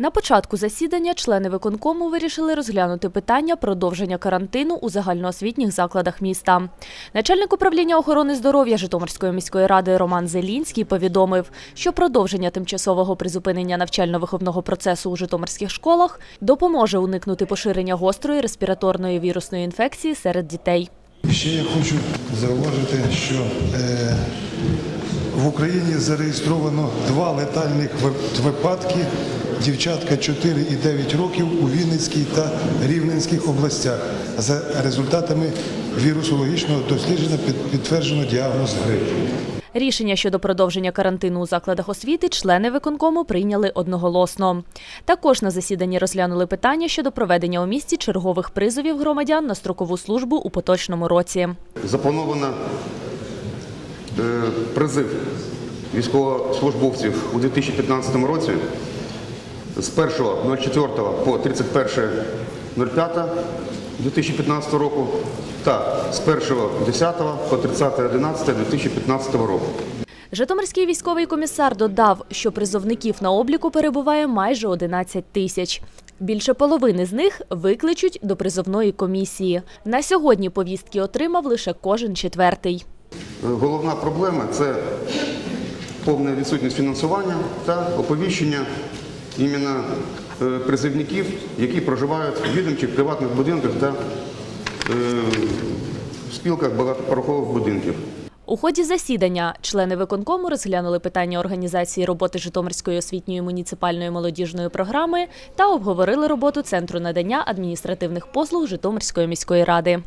На початку засідання члени виконкому вирішили розглянути питання продовження карантину у загальноосвітніх закладах міста. Начальник управління охорони здоров'я Житомирської міської ради Роман Зелінський повідомив, що продовження тимчасового призупинення навчально-виховного процесу у житомирських школах допоможе уникнути поширення гострої респіраторної вірусної інфекції серед дітей. Ще я хочу зауважити, що е, в Україні зареєстровано два летальних випадки. Дівчатка 4 і 9 років у Вінницькій та Рівненських областях. За результатами вірусологічного дослідження підтверджено діагноз грип. Рішення щодо продовження карантину у закладах освіти члени виконкому прийняли одноголосно. Також на засіданні розглянули питання щодо проведення у місті чергових призовів громадян на строкову службу у поточному році. Заплановано е, призив військовослужбовців у 2015 році з 1.04 по 31.05.2015 року та з 1.10 по 30.11.2015 року. Житомирський військовий комісар додав, що призовників на обліку перебуває майже 11 тисяч. Більше половини з них викличуть до призовної комісії. На сьогодні повістки отримав лише кожен четвертий. Головна проблема це повна відсутність фінансування та оповіщення іменно е, призивників, які проживають в відомчих приватних будинках та е, в спілках багатоповерхових будинків. У ході засідання члени виконкому розглянули питання організації роботи Житомирської освітньої муніципальної молодіжної програми та обговорили роботу Центру надання адміністративних послуг Житомирської міської ради.